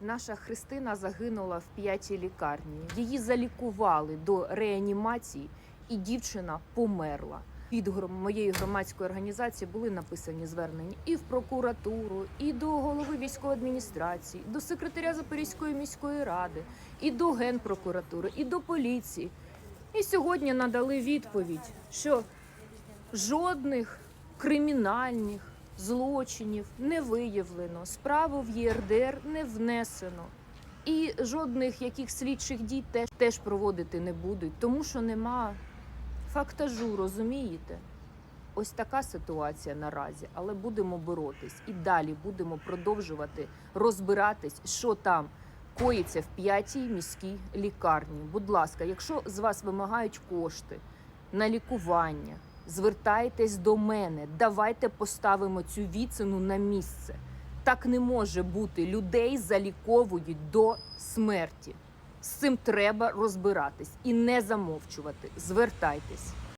Наша Христина загинула в п'ятій лікарні. Її залікували до реанімації, і дівчина померла. Гром- моєї громадської організації були написані звернення і в прокуратуру, і до голови військової адміністрації, до секретаря Запорізької міської ради, і до генпрокуратури, і до поліції. І сьогодні надали відповідь, що жодних кримінальних злочинів не виявлено, справу в ЄРДР не внесено. І жодних яких слідчих дій теж, теж проводити не будуть, тому що нема фактажу, розумієте? Ось така ситуація наразі, але будемо боротись і далі будемо продовжувати розбиратись, що там коїться в п'ятій міській лікарні. Будь ласка, якщо з вас вимагають кошти на лікування, звертайтесь до мене. Давайте поставимо цю віцину на місце. Так не може бути. Людей заліковують до смерті. З цим треба розбиратись і не замовчувати. Звертайтесь.